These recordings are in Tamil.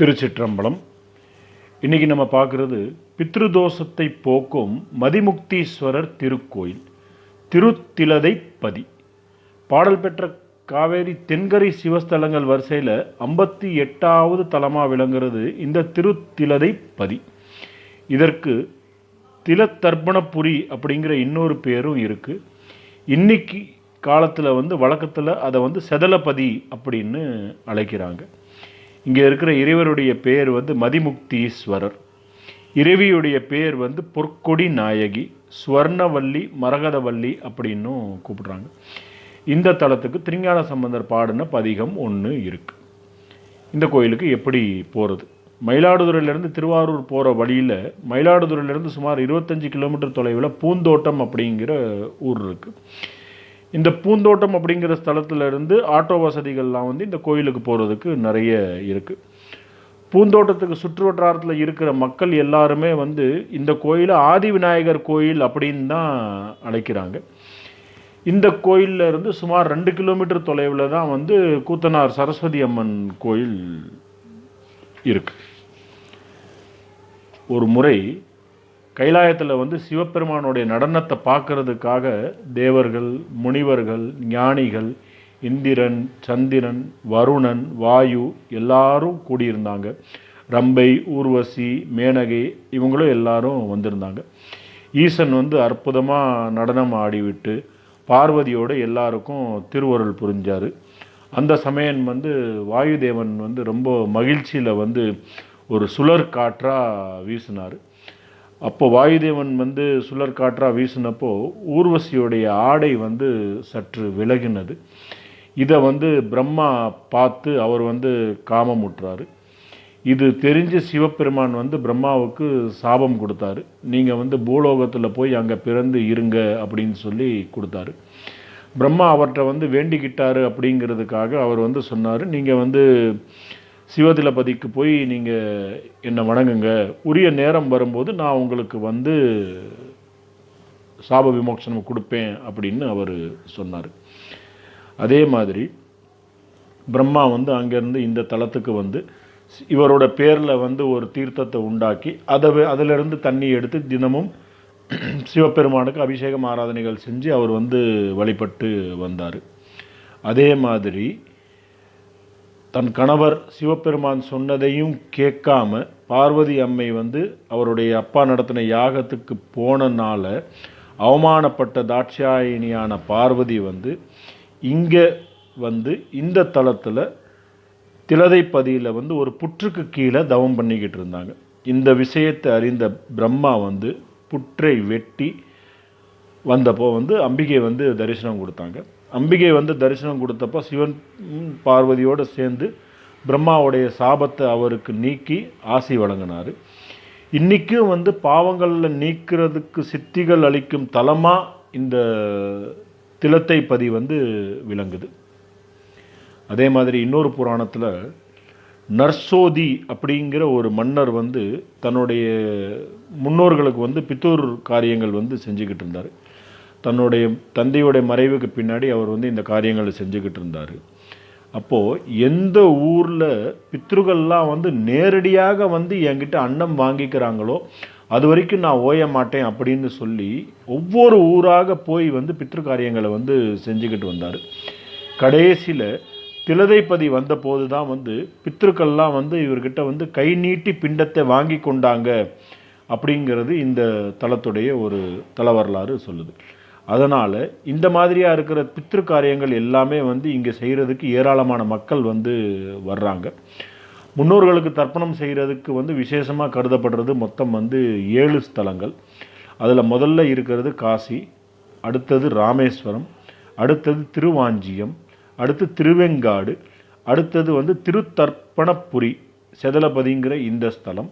திருச்சிற்றம்பலம். இன்றைக்கி நம்ம பார்க்குறது பித்ருதோஷத்தை போக்கும் மதிமுக்தீஸ்வரர் திருக்கோயில் திருத்திலதை பதி. பாடல் பெற்ற காவேரி தென்கரை சிவஸ்தலங்கள் வரிசையில் ஐம்பத்தி எட்டாவது தலமாக விளங்குறது இந்த திருத்திலதை பதி. இதற்கு திலத்தர்ப்பணபுரி அப்படிங்கிற இன்னொரு பேரும் இருக்குது இன்னைக்கு காலத்தில் வந்து வழக்கத்தில் அதை வந்து செதலபதி அப்படின்னு அழைக்கிறாங்க. இங்கே இருக்கிற இறைவருடைய பெயர் வந்து மதிமுக்தீஸ்வரர். இறைவியுடைய பெயர் வந்து பொற்கொடி நாயகி ஸ்வர்ணவல்லி மரகதவல்லி அப்படின்னும் கூப்பிடுறாங்க. இந்த தலத்துக்கு திருஞான சம்பந்தர் பாடின பதிகம் ஒன்று இருக்குது இந்த கோயிலுக்கு எப்படி போகிறது மயிலாடுதுறையிலேருந்து திருவாரூர் போகிற வழியில் மயிலாடுதுறையிலேருந்து சுமார் இருபத்தஞ்சி கிலோமீட்டர் தொலைவில் பூந்தோட்டம் அப்படிங்கிற ஊர் இருக்குது இந்த பூந்தோட்டம் அப்படிங்கிற ஸ்தலத்தில் இருந்து ஆட்டோ வசதிகள்லாம் வந்து இந்த கோயிலுக்கு போகிறதுக்கு நிறைய இருக்குது பூந்தோட்டத்துக்கு சுற்று வட்டாரத்தில் இருக்கிற மக்கள் எல்லாருமே வந்து இந்த கோயிலை ஆதி விநாயகர் கோயில் அப்படின்னு தான் அழைக்கிறாங்க. இந்த கோயில்ல இருந்து சுமார் ரெண்டு கிலோமீட்டர் தொலைவில் தான் வந்து கூத்தனார் சரஸ்வதி அம்மன் கோயில் இருக்கு. ஒரு முறை கைலாயத்தில் வந்து சிவபெருமானுடைய நடனத்தை பார்க்கறதுக்காக தேவர்கள் முனிவர்கள் ஞானிகள் இந்திரன் சந்திரன் வருணன் வாயு எல்லாரும் கூடியிருந்தாங்க. ரம்பை ஊர்வசி மேனகை இவங்களும் எல்லாரும் வந்திருந்தாங்க. ஈசன் வந்து அற்புதமாக நடனம் ஆடிவிட்டு பார்வதியோடு எல்லாருக்கும் திருவருள் புரிஞ்சார். அந்த சமயம் வந்து வாயுதேவன் வந்து ரொம்ப மகிழ்ச்சியில் வந்து ஒரு சுழற் காற்றாக வீசினார். அப்போ வாயுதேவன் வந்து சுழற் காற்றாக வீசினப்போ ஊர்வசியுடைய ஆடை வந்து சற்று விலகினது. இதை வந்து பிரம்மா பார்த்து அவர் வந்து காமமுற்றாரு இது தெரிஞ்சு சிவபெருமான் வந்து பிரம்மாவுக்கு சாபம் கொடுத்தாரு. நீங்கள் வந்து பூலோகத்தில் போய் அங்கே பிறந்து இருங்க அப்படின்னு சொல்லி கொடுத்தாரு. பிரம்மா அவர்கிட்ட வந்து வேண்டிக்கிட்டாரு அப்படிங்கிறதுக்காக அவர் வந்து சொன்னார். நீங்கள் வந்து சிவதிலபதிக்கு போய் நீங்கள் என்னை வணங்குங்க. உரிய நேரம் வரும்போது நான் உங்களுக்கு வந்து சாப விமோசனம் கொடுப்பேன் அப்படின்னு அவர் சொன்னார். அதே மாதிரி பிரம்மா வந்து அங்கேருந்து இந்த தலத்துக்கு வந்து இவரோட பேரில் வந்து ஒரு தீர்த்தத்தை உண்டாக்கி அதை அதிலிருந்து தண்ணி எடுத்து தினமும் சிவபெருமானுக்கு அபிஷேகம் ஆராதனைகள் செஞ்சு அவர் வந்து வழிபட்டு வந்தார். அதே மாதிரி தன் கணவர் சிவபெருமான் சொன்னதையும் கேட்காம பார்வதி அம்மை வந்து அவருடைய அப்பா நடத்தின யாகத்துக்கு போனனால அவமானப்பட்ட தாட்சாயினியான பார்வதி வந்து இங்கே வந்து இந்த தளத்தில் திலதைப்பதியில் வந்து ஒரு புற்றுக்கு கீழே தவம் பண்ணிக்கிட்டு இருந்தாங்க. இந்த விஷயத்தை அறிந்த பிரம்மா வந்து புற்றை வெட்டி வந்தப்போ வந்து அம்பிகை வந்து தரிசனம் கொடுத்தாங்க. அம்பிகை வந்து தரிசனம் கொடுத்தப்போ சிவன் பார்வதியோடு சேர்ந்து பிரம்மாவுடைய சாபத்தை அவருக்கு நீக்கி ஆசி வழங்கினார். இன்றைக்கும் வந்து பாவங்களில் நீக்கிறதுக்கு சித்திகள் அளிக்கும் தலமாக இந்த திலத்தை பதி வந்து விளங்குது. அதே மாதிரி இன்னொரு புராணத்தில் நர்சோதி அப்படிங்கிற ஒரு மன்னர் வந்து தன்னுடைய முன்னோர்களுக்கு வந்து பித்தூர் காரியங்கள் வந்து செஞ்சுக்கிட்டு இருந்தார். தன்னுடைய தந்தையுடைய மறைவுக்கு பின்னாடி அவர் வந்து இந்த காரியங்களை செஞ்சுக்கிட்டு இருந்தார். அப்போது எந்த ஊரில் பித்ருக்கள்லாம் வந்து நேரடியாக வந்து என்கிட்ட அன்னம் வாங்கிக்கிறாங்களோ அது வரைக்கும் நான் ஓய மாட்டேன் அப்படின்னு சொல்லி ஒவ்வொரு ஊராக போய் வந்து பித்ரு காரியங்களை வந்து செஞ்சுக்கிட்டு வந்தார். கடைசியில் திலதைப்பதி வந்தபோது தான் வந்து பித்ருக்கள்லாம் வந்து இவர்கிட்ட வந்து கை நீட்டி பிண்டத்தை வாங்கி கொண்டாங்க அப்படிங்கிறது இந்த தலத்துடைய ஒரு தல வரலாறு சொல்லுது. அதனால் இந்த மாதிரியாக இருக்கிற பித்ரு காரியங்கள் எல்லாமே வந்து இங்கே செய்கிறதுக்கு ஏராளமான மக்கள் வந்து வர்றாங்க. முன்னோர்களுக்கு தர்ப்பணம் செய்கிறதுக்கு வந்து விசேஷமாக கருதப்படுறது மொத்தம் வந்து ஏழு ஸ்தலங்கள். அதில் முதல்ல இருக்கிறது காசி அடுத்தது ராமேஸ்வரம் அடுத்தது திருவாஞ்சியம் அடுத்து திருவெங்காடு அடுத்தது வந்து திருத்தர்ப்பணப்புரி செதலபதிங்கிற இந்த ஸ்தலம்.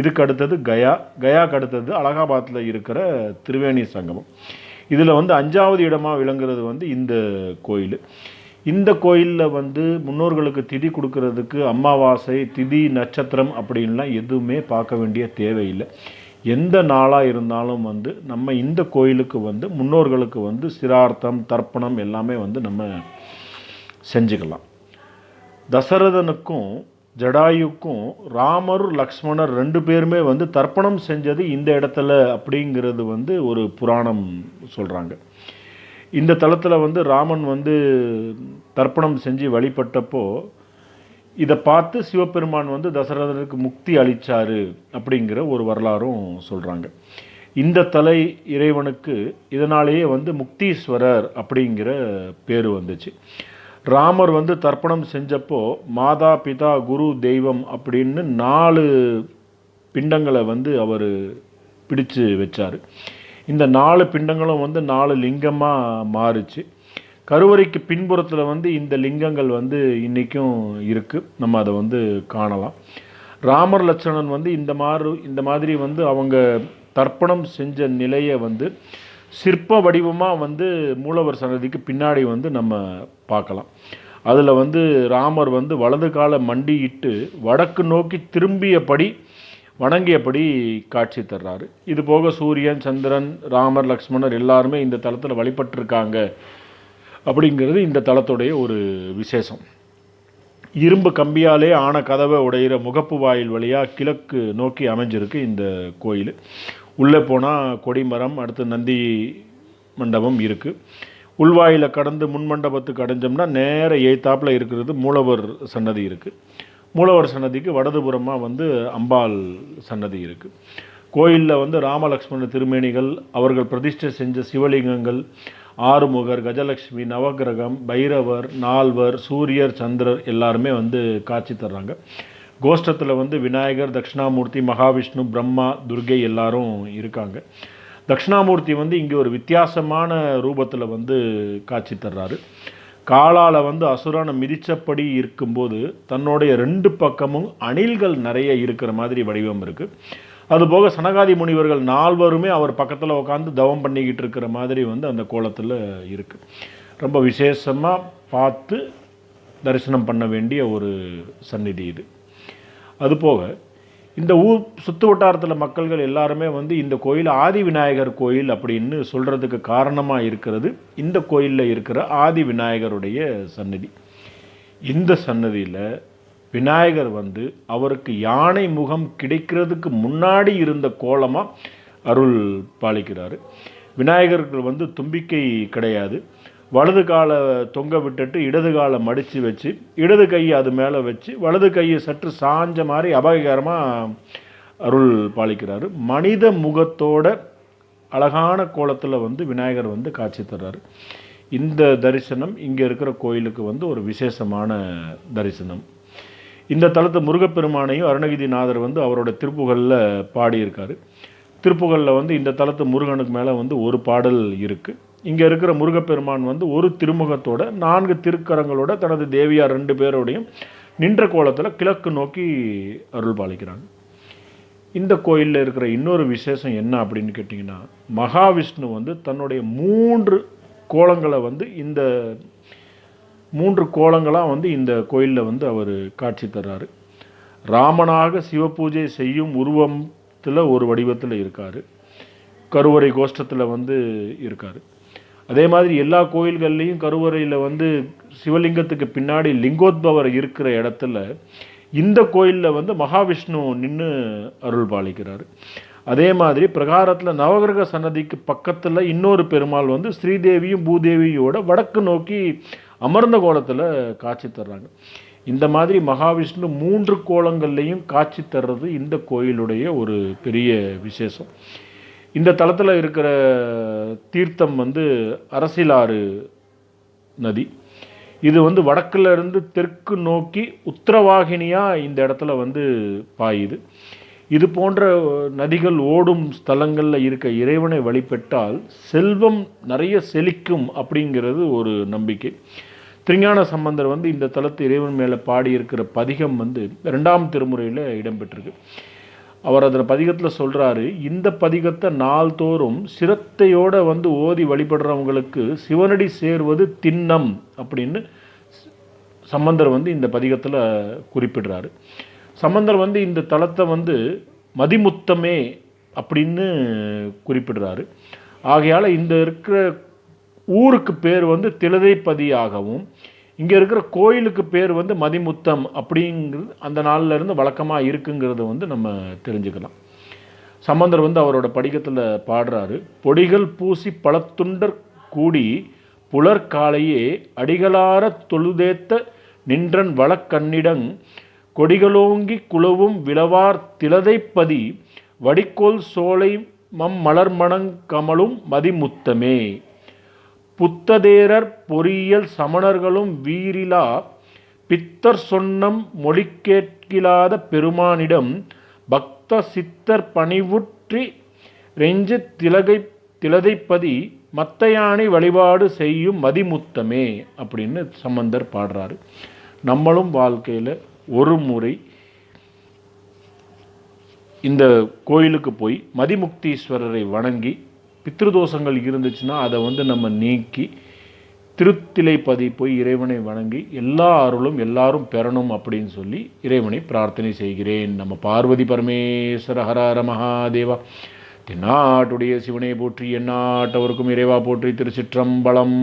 இதுக்கு அடுத்தது கயா கயாக்கு அடுத்தது அலகாபாத்தில் இருக்கிற திருவேணி சங்கமம். இதில் வந்து அஞ்சாவது இடமாக விளங்குறது வந்து இந்த கோயில். இந்த கோயிலில் வந்து முன்னோர்களுக்கு திதி கொடுக்கறதுக்கு அமாவாசை திதி நட்சத்திரம் அப்படின்லாம் எதுவுமே பார்க்க வேண்டிய தேவையில்லை. எந்த நாளாக இருந்தாலும் வந்து நம்ம இந்த கோயிலுக்கு வந்து முன்னோர்களுக்கு வந்து சிரார்த்தம் தர்ப்பணம் எல்லாமே வந்து நம்ம செஞ்சுக்கலாம். தசரதனுக்கும் ஜடாயுக்கும் ராமர் லக்ஷ்மணர் ரெண்டு பேருமே வந்து தர்ப்பணம் செஞ்சது இந்த இடத்துல அப்படிங்கிறது வந்து ஒரு புராணம் சொல்கிறாங்க இந்த தளத்தில் வந்து ராமன் வந்து தர்ப்பணம் செஞ்சு வழிபட்டப்போ இதை பார்த்து சிவபெருமான் வந்து தசரதனுக்கு முக்தி அளிச்சாரு அப்படிங்கிற ஒரு வரலாறும் சொல்கிறாங்க இந்த தலை இறைவனுக்கு இதனாலேயே வந்து முக்தீஸ்வரர் அப்படிங்கிற பேர் வந்துச்சு. ராமர் வந்து தர்ப்பணம் செஞ்சப்போ மாதா பிதா குரு தெய்வம் அப்படின்னு நாலு பிண்டங்களை வந்து அவர் பிடிச்சு வச்சார். இந்த நாலு பிண்டங்களும் வந்து நாலு லிங்கமாக மாறுச்சு. கருவறைக்கு பின்புறத்தில் வந்து இந்த லிங்கங்கள் வந்து இன்றைக்கும் இருக்குது நம்ம அதை வந்து காணலாம். ராமர் லட்சணன் வந்து இந்த மாதிரி இந்த மாதிரி வந்து அவங்க தர்ப்பணம் செஞ்ச நிலையை வந்து சிற்ப வடிவமாக வந்து மூலவர் சன்னதிக்கு பின்னாடி வந்து நம்ம பார்க்கலாம். அதில் வந்து ராமர் வந்து வலது கால மண்டியிட்டு வடக்கு நோக்கி திரும்பியபடி வணங்கியபடி காட்சி தர்றாரு. இது போக சூரியன் சந்திரன் ராமர் லக்ஷ்மணர் எல்லாருமே இந்த தளத்தில் வழிபட்டிருக்காங்க அப்படிங்கிறது இந்த தளத்துடைய ஒரு விசேஷம். இரும்பு கம்பியாலே ஆன கதவை உடையிற முகப்பு வாயில் வழியாக கிழக்கு நோக்கி அமைஞ்சிருக்கு இந்த கோயில். உள்ளே போனால் கொடிமரம் அடுத்து நந்தி மண்டபம் இருக்குது உள்வாயில கடந்து முன் மண்டபத்துக்கு அடைஞ்சோம்னா நேர எய்த்தாப்பில் இருக்கிறது மூலவர் சன்னதி இருக்குது மூலவர் சன்னதிக்கு வடதுபுறமாக வந்து அம்பாள் சன்னதி இருக்குது கோயிலில் வந்து ராமலக்ஷ்மண திருமேனிகள் அவர்கள் பிரதிஷ்டை செஞ்ச சிவலிங்கங்கள் ஆறுமுகர் கஜலட்சுமி நவகிரகம் பைரவர் நால்வர் சூரியர் சந்திரர் எல்லாருமே வந்து காட்சி தர்றாங்க. கோஷ்டத்தில் வந்து விநாயகர் தட்சிணாமூர்த்தி மகாவிஷ்ணு பிரம்மா துர்கை எல்லாரும் இருக்காங்க. தட்சிணாமூர்த்தி வந்து இங்கே ஒரு வித்தியாசமான ரூபத்தில் வந்து காட்சி தர்றாரு. காலால் வந்து அசுரனை மிதித்தபடி இருக்கும்போது தன்னுடைய ரெண்டு பக்கமும் அணில்கள் நிறைய இருக்கிற மாதிரி வடிவம் இருக்குது அதுபோக சனகாதி முனிவர்கள் நால்வருமே அவர் பக்கத்தில் உட்காந்து தவம் பண்ணிக்கிட்டு இருக்கிற மாதிரி வந்து அந்த கோலத்தில் இருக்குது ரொம்ப விசேஷமாக பார்த்து தரிசனம் பண்ண வேண்டிய ஒரு சந்நிதி இது. அதுபோக இந்த ஊர் சுற்று வட்டாரத்தில் மக்கள்கள் எல்லாருமே வந்து இந்த கோயில் ஆதி விநாயகர் கோயில் அப்படின்னு சொல்கிறதுக்கு காரணமாக இருக்கிறது. இந்த கோயிலில் இருக்கிற ஆதி விநாயகருடைய சன்னதி இந்த சன்னதியில் விநாயகர் வந்து அவருக்கு யானை முகம் கிடைக்கிறதுக்கு முன்னாடி இருந்த கோலமாக அருள் பாலிக்கிறார். விநாயகர்கள் வந்து தும்பிக்கை கிடையாது. வலது காலை தொங்க விட்டுட்டு இடது காலை மடித்து வச்சு இடது கையை அது மேலே வச்சு வலது கையை சற்று சாஞ்ச மாதிரி அபகரமாக அருள் பாலிக்கிறாரு. மனித முகத்தோட அழகான கோலத்தில் வந்து விநாயகர் வந்து காட்சி தர்றாரு. இந்த தரிசனம் இங்கே இருக்கிற கோயிலுக்கு வந்து ஒரு விசேஷமான தரிசனம். இந்த தலத்து முருகப்பெருமானையும் அருணகிரிநாதர் வந்து அவரோட திருப்புகளில் பாடியிருக்காரு. திருப்புகளில் வந்து இந்த தலத்து முருகனுக்கு மேலே வந்து ஒரு பாடல் இருக்குது இங்கே இருக்கிற முருகப்பெருமான் வந்து ஒரு திருமுகத்தோட நான்கு திருக்கரங்களோட தனது தேவியார் ரெண்டு பேரோடையும் நின்ற கோலத்தில் கிழக்கு நோக்கி அருள் பாலிக்கிறாங்க. இந்த கோயிலில் இருக்கிற இன்னொரு விசேஷம் என்ன அப்படின்னு கேட்டிங்கன்னா மகாவிஷ்ணு வந்து தன்னுடைய மூன்று கோலங்களை வந்து இந்த மூன்று கோலங்களாக வந்து இந்த கோயிலில் வந்து அவர் காட்சி தர்றாரு. ராமனாக சிவபூஜை செய்யும் உருவம் கோஷ்டத்தில் ஒரு வடிவத்தில் இருக்கார். கருவறை கோஷ்டத்தில் வந்து இருக்கார். அதே மாதிரி எல்லா கோயில்கள்லேயும் கருவறையில் வந்து சிவலிங்கத்துக்கு பின்னாடி லிங்கோத்பவர் இருக்கிற இடத்துல இந்த கோயிலில் வந்து மகாவிஷ்ணு நின்று அருள் பாலிக்கிறார். அதே மாதிரி பிரகாரத்தில் நவகிரக சன்னதிக்கு பக்கத்தில் இன்னொரு பெருமாள் வந்து ஸ்ரீதேவியும் பூதேவியோட வடக்கு நோக்கி அமர்ந்த கோலத்தில் காட்சி தர்றாங்க. இந்த மாதிரி மகாவிஷ்ணு மூன்று கோலங்கள்லையும் காட்சி தர்றது இந்த கோயிலுடைய ஒரு பெரிய விசேஷம். இந்த தளத்தில் இருக்கிற தீர்த்தம் வந்து அரசிலாறு நதி. இது வந்து வடக்கில் இருந்து தெற்கு நோக்கி உத்தரவாகினியாக இந்த இடத்துல வந்து பாயுது. இது போன்ற நதிகள் ஓடும் ஸ்தலங்களில் இருக்க இறைவனை வழிபட்டால் செல்வம் நிறைய செழிக்கும் அப்படிங்கிறது ஒரு நம்பிக்கை. திருஞான சம்பந்தர் வந்து இந்த தலத்து இறைவன் மேலே பாடியிருக்கிற பதிகம் வந்து ரெண்டாம் திருமுறையில் இடம்பெற்றிருக்கு. அவர் அதில் பதிகத்தில் சொல்கிறாரு இந்த பதிகத்தை நாள்தோறும் சிரத்தையோடு வந்து ஓதி வழிபடுறவங்களுக்கு சிவனடி சேர்வது திண்ணம் அப்படின்னு சம்பந்தர் வந்து இந்த பதிகத்தில் குறிப்பிடுறாரு. சம்பந்தர் வந்து இந்த தலத்தை வந்து மதிமுத்தமே அப்படின்னு குறிப்பிடுறாரு. ஆகையால் இந்த இருக்கிற ஊருக்கு பேர் வந்து திலதைப்பதியாகவும் இங்கே இருக்கிற கோயிலுக்கு பேர் வந்து மதிமுத்தம் அப்படிங்கிறது அந்த நாள்லேருந்து வழக்கமாக இருக்குங்கிறத வந்து நம்ம தெரிஞ்சுக்கலாம். சம்பந்தர் வந்து அவரோட படிக்கத்தில் பாடுறாரு பொடிகள் பூசி பழத்துண்டர் கூடி புலர்காலையே அடிகளார தொழுதேத்த நின்றன் வழக்கண்ணிடங் கொடிகளோங்கி குளவும் விளவார் திலதைப்பதி வடிக்கோல் சோலை மம் மலர்மணங் கமலும் மதிமுத்தமே. புத்ததேரர் பொறியியல் சமணர்களும் வீரிலா பித்தர் சொன்னம் மொழி கேட்கிலாத பெருமானிடம் பக்த சித்தர் பணிவுற்றி ரெஞ்சு திலகை திலதைப்பதி மத்தையானை வழிபாடு செய்யும் மதிமுத்தமே அப்படின்னு சம்பந்தர் பாடுறாரு. நம்மளும் வாழ்க்கையில் ஒரு முறை இந்த கோயிலுக்கு போய் மதிமுக்தீஸ்வரரை வணங்கி பித்ருதோஷங்கள் இருந்துச்சுன்னா அதை வந்து நம்ம நீக்கி திருத்திலை பதி போய் இறைவனை வணங்கி எல்லா அருளும் எல்லாரும் பெறணும் அப்படின்னு சொல்லி இறைவனை பிரார்த்தனை செய்கிறேன். நம்ம பார்வதி பரமேஸ்வர ஹர மகாதேவா. தென்னாட்டுடைய சிவனை போற்றி எந்நாட்டவருக்கும் இறைவா போற்றி திருச்சிற்றம்பலம்.